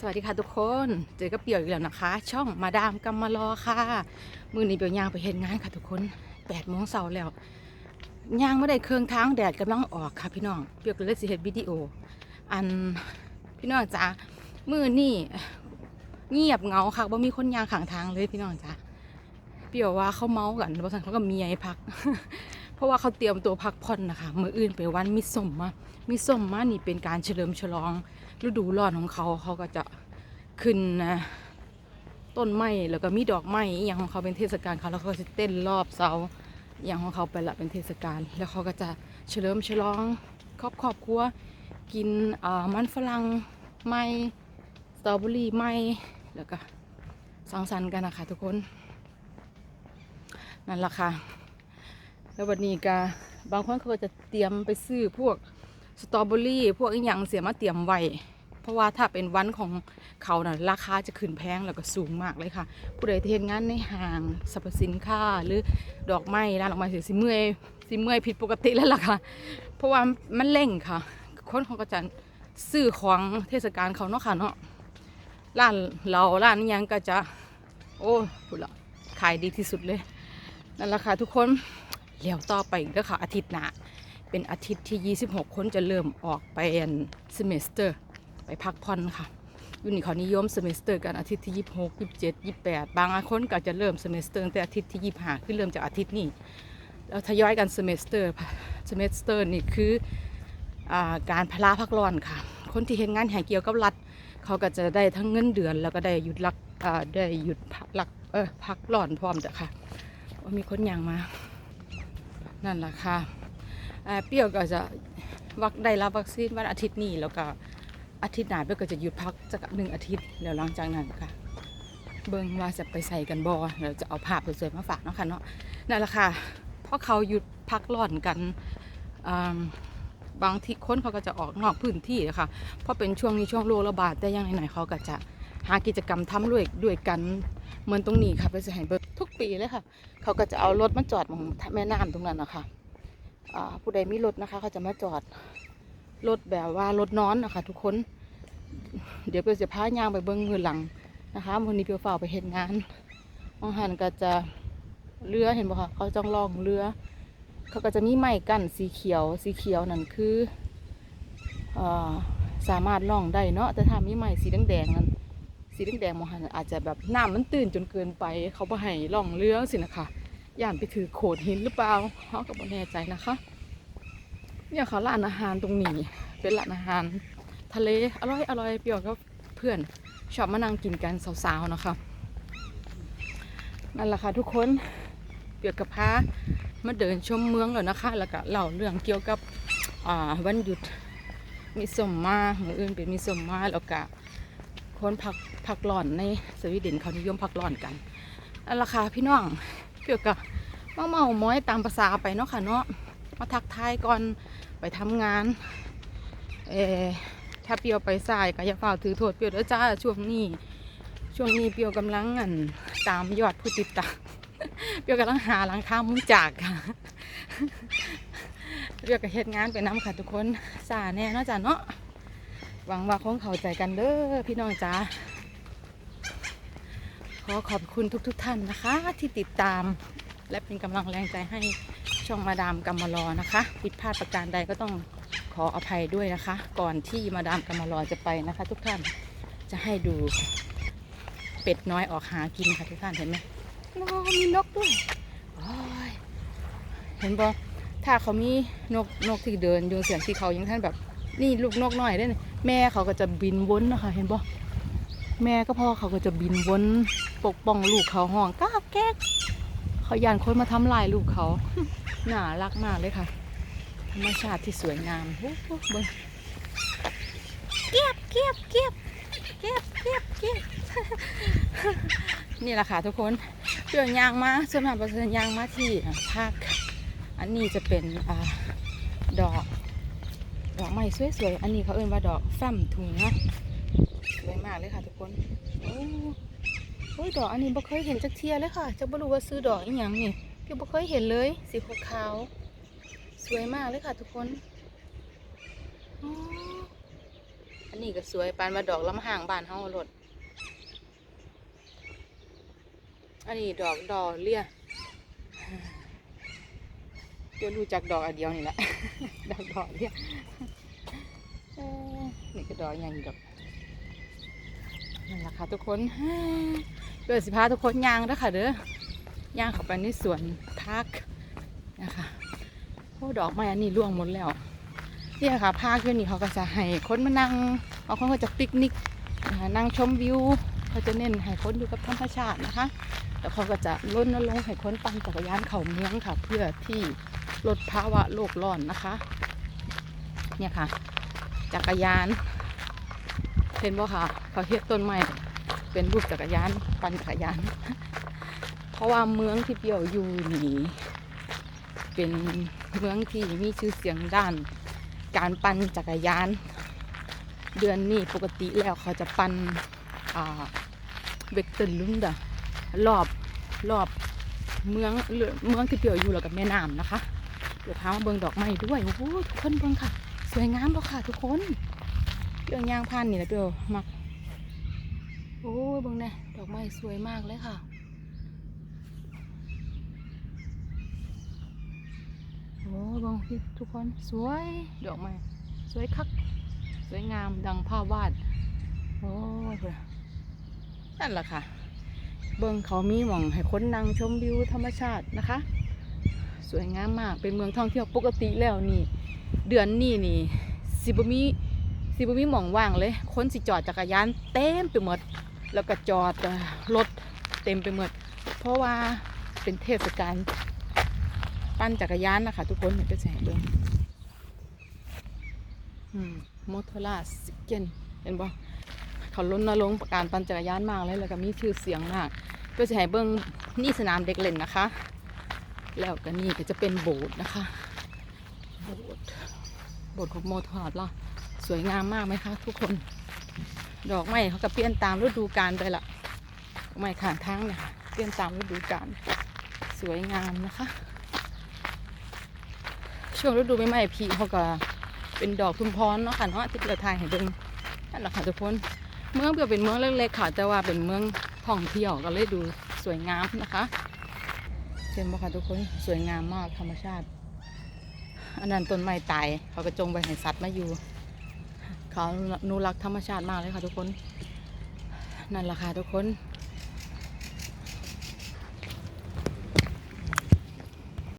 สวัสดีค่ะทุกคน เจอกับเปียวอีกแล้วนะคะ ช่องมาดามกัมมารอค่ะ มือนี้เปียวยางไปเห็นงานค่ะทุกคน8ปดโมงเช้าแล้วยางไม่ได้เครื่องทางแดดกำลังออกค่ะพี่น้อง เปียวก็เลยสิเห็นวิดีโอ อันพี่น้องจ๋ามือนี่เงียบเงาค่ะว่ามีคนยางขางทางเลยพี่น้องจ๋าเปียวว่าเขาเมากันบางทีเขาก็มีไอ้พัก เพราะว่าเขาเตรียมตัวพักผ่อนนะคะมืออื่นไปวันมิสมมามิสมมานี่เป็นการเฉลิมฉลองฤดูร้อนของเขาเขาก็จะขึ้นนะต้นไม้แล้วก็มีดอกไม้อย่างของเขาเป็นเทศกาลเขาแล้วเขาจะเต้นรอบเสาอย่างของเขาไปละเป็นเทศกาลแล้วเขาก็จะเฉลิมฉลองครอบครอบครัวกินมันฝรั่งไม้สตรอเบอรี่ไม้แล้วก็สังสรรค์กันนะคะทุกคน นั่นแหละค่ะ แล้ววันนี้ก็บางคนเขาก็จะเตรียมไปซื้อพวกสตรอเบอรี่ พวกอีหยังเสียมาเตรียมไว้เพราะว่าถ้าเป็นวันของเขาน่ะราคาจะขึ้นแพงแล้วก็สูงมากเลยค่ะ ผู้ใดที่เห็นงานในห้างสรรพสินค้าหรือดอกไม้ร้านดอกไม้สิสิเมื่อยสิเมื่อยผิดปกติแล้วล่ะค่ะ เพราะว่ามันเร่งค่ะ คนเขาก็จะซื้อของเทศกาลเขาเนาะค่ะเนาะร้านเราร้านยังก็จะ โอ้พูดละขายดีที่สุดเลยนั่นแหละค่ะทุกคน เลี้ยวต่อไปกแล้วค่ะอาทิตย์หน้าเป็นอาทิตย์ที่ 26 คนจะเริ่มออกไปเซมิสเตอร์ ไปพักผ่อนค่ะอยู่นี่เขานิยมเมสเตอร์กันอาทิตย์ที่ 26 27 28 บางคนก็จะเริ่มเมสเตอร์ตั้งแต่อาทิตย์ที่ 25คือเริ่มจากอาทิตย์นี้แล้วทยอยกันเมสเตอร์เมสเตอร์นี่คืออาการพลาพักร้อนค่ะ คนที่เห็นงานแห่เกี่ยวกับรัฐ เขาก็จะได้ทั้งเงินเดือน แล้วก็ได้หยุดรักได้หยุดพักรักเออพักร้อนพร้อมจ้ะค่ะว่ามีคนอย่างมา นั่นแหละค่ะเปรี้ยวก็จะวัคได้รับวัคซีนวันอาทิตย์นี้แล้วก็อาทิตย์หน้าเปรี้ยวก็จะหยุดพักสักหนึ่งอาทิตย์แล้วหลังจากนั้นค่ะ เบิ่งว่าจะไปใส่กันบ่เราจะเอาภาพสวยๆมาฝากเนาะค่ะเนาะนั่นแหละค่ะเพราะเขาหยุดพักร้อนกันบางที่คนเขาก็จะออกนอกพื้นที่นะคะเพราะเป็นช่วงนี้ช่วงโรคระบาดแต่ยังไหนๆเขาก็จะ หากิจกรรมทำด้วยด้วยกันเหมือนตรงนี้ค่ะไปจะเห็นเบิกทุกปีเลยค่ะ เขาก็จะเอารถมาจอดมองแม่น้ำตรงนั้นนะคะผู้ใดมีรถนะคะ เขาจะมาจอดรถแบบว่ารถนอนนะคะ ทุกคน เดี๋ยวเปียวจะพายางไปเบิ้งมือหลังนะคะวันนี้เปียวฝ่าไปเห็นงานมองหันก็จะเรือเห็นบ่คะเขาจ้องล่องเรือ เขาก็จะมีไม้กั้นสีเขียว สีเขียวนั่นคืออ่าสามารถล่องได้เนาะแต่ถ้ามีไม้สีแดงๆนั้น สีแดงๆมองหันอาจจะแบบน้ำมันตื่นจนเกินไป เขาบ่ให้ล่องเรือสินะคะย่านไปถือโขดหินหรือเปล่าเขาก็บ่แน่ใจนะคะ เนี่ยเขาร้านอาหารตรงนี้ เป็นร้านอาหาร ทะเลอร่อยอร่อยเปรี้ยวก็เพื่อนชอบมานั่งกินกันสาวๆนะคะนั่นแหละค่ะทุกคนเปียวกับพามาเดินชมเมืองแล้วนะคะ แล้วก็เล่าเรื่องเกี่ยวกับวันหยุดมีสมมาเมื่ออื่นเป็นมีสมมาแล้วก็ คนพักพักร้อนในสวีเดนเขานิยมพักร้อนกันนั่นแหละค่ะพี่น้องเกี่ยวกับมาเมาม้อยตามภาษาไปเนาะค่ะเนาะมาทักทายก่อนไปทำงานเออถ้าเปียวไปสายก็อย่าฝ่าถือโทษเปียวเด้อจ้าช่วงนี้ ช่วงนี้เปียวกำลังอันตามยอดผู้ติดตามเปียวกำลังหาหลังคามุ้งจากค่ะเปียวกับเฮ็ดงานไปน้ำค่ะทุกคนสาแน่เนาะจ้ะเนาะ หวังว่าคงเข้าใจกันเด้อพี่น้องจ้าขอขอบคุณทุกๆทท่านนะคะ ที่ติดตาม และเป็นกำลังแรงใจให้ช่องมาดามกำมารอนะคะผิดพลาดประการใดก็ต้องขออภัยด้วยนะคะ ก่อนที่มาดามกำมารอจะไปนะคะ ทุกท่านจะให้ดูเป็ดน้อยออกหากินค่ะทุกท่านเห็นไหมนกมีนกด้วยโอ้ยเห็นบอถ้าเขามีนกนกที่เดินโยงเสียงที่เขายังท่านแบบ นี่ลูกนกน้อยได้เนี่ยแม่เขาก็จะบินวนนะคะเห็นบอแม่ก็พ่อเขาก็จะบินวนปกป้องลูกเขาห้องก้าวแก๊กเขายานคนมาทำลายลูกเขาน่ารักมากเลยค่ะ ธรรมชาติที่สวยงามโอ้โหเบิ่งเกียบเกียบเกียบเกียบเกียบเกียบนี่แหละค่ะทุกคนเดินยางมาส่วนมากเราจะเดินยางมาที่ภาคอันนี้จะเป็นอดอก ดอกไม้สวยๆ อันนี้เขาเอ่ยว่าดอกแฟมถุงนะสวยมากเลยค่ะทุกคนโอ้โอ้ยดอกอันนี้บ่เคยเห็นจักเทียเลยค่ะจะบ่รู้ว่าซื้อดอกอีหยังนี่พี่บ่เคยเห็นเลย สีขาวๆสวยมากเลยค่ะ ทุกคนอันนี้ก็สวยปานมาดอกลำห่างบานเฮาโลดอันนี้ดอกดอกเลี่ยเดี๋ยวรู้จักดอกอันเดียวนี่แหละด ดอกเลี่ยนี่ก็ดอกอยางนี้ดอกนั่นแหละค่ะทุกคนเดี๋ยวสิพาทุกคนย่างเด้อค่ะเด้อย่างเข้าไปในสวนพักนะคะโอ้ดอกไม้อันนี้ร่วงหมดแล้วเนี่ยค่ะภาคอยู่นี่เขาก็จะให้คนมานั่งบางคนก็จะปิกนิกนั่งชมวิวเขาจะเน้นให้คนอยู่กับธรรมชาตินะคะแล้วเขาก็จะรณรงให้คนปั่นจักรยานเข้าเมืองค่ะ เพื่อที่ลดภาวะโลกร้อนนะคะ เนี่ยค่ะ จักรยาน เห็นบ่ค่ะเขาเฮ็ดต้นไม้เป็นรูปจักรยานปั่นจักรยาน เพราะว่าเมืองที่เปียวอยู่นี่เป็นเมืองที่มีชื่อเสียงด้าน การปั่นจักรยาน เดือนนี้ปกติแล้วเขาจะปั่นอ่าเวกเตอร์ลุนดะรอบรอบเมืองเมืองที่เปียวอยู่แล้วกับแม่น้ำนะคะเดี๋ยวพามาเบิงดอกไม้ด้วยโอ้โหทุกคนเบิงค่ะ วยงามบ่ค่ะทุกคนเปียวยางพันนี่แหละเปียวมัก โอ้ยเบิ่งแน่ดอกไม้สวยมากเลยค่ะ โอ้เบิ่งพี่ทุกคนสวยดอกไม้สวยคัก สวยงามดังภาพวาด โอ้ยเพิ่นนั่นแหละค่ะ เบิ่งเขามีหม่องให้คนนั่งชมวิวธรรมชาตินะคะ สวยงามมากเป็นเมืองท่องเที่ยวปกติแล้วนี่ เดือนนี้นี่สิบมีสิบมีหม่องว่างเลยคนสิจอดจักรยานเต็มไปหมด แล้วก็จอดรถเต็มไปหมด เพราะว่าเป็นเทศกาลปั่นจักรยานนะคะทุกคนเห็นเป็นแสงเบิ้งมอเตอร์ลาสิเกนเห็นบ่เขาล้นนรงประการปั่นจักรยานมากเลยแล้วก็มีชื่อเสียงมากเพื่อจะให้เบิ้งนี่สนามเด็กเล่นนะคะ แล้วก็นี่ก็จะเป็นโบสถ์นะคะ โบสถ์โบสถ์ของโมทอดล่ะสวยงามมากไหมคะ ทุกคน ดอกไม้เขาก็เปลี่ยนตามฤดูกาลไปละดอกไม้ข้างทางเนี่ยเปลี่ยนตามฤดูกาลสวยงามนะคะ ช่วงฤดูใบไม้ผลิเขาก็เป็นดอกชุมพรเนาะค่ะเนาะที่เราถ่ายให้เบิ่งนั่นแหละค่ะทุกคนเมืองเปรียวเป็นเมืองเล็กๆค่ะแต่ว่าเป็นเมืองท่องเที่ยวก็เลยดูสวยงามนะคะเช่นบ่ค่ะทุกคนสวยงามมากธรรมชาติ อันนั้นต้นไม้ตายเขาก็จงไปให้สัตว์มาอยู่ เขานูรักธรรมชาติมากเลยค่ะทุกคน นั่นแหละค่ะทุกคน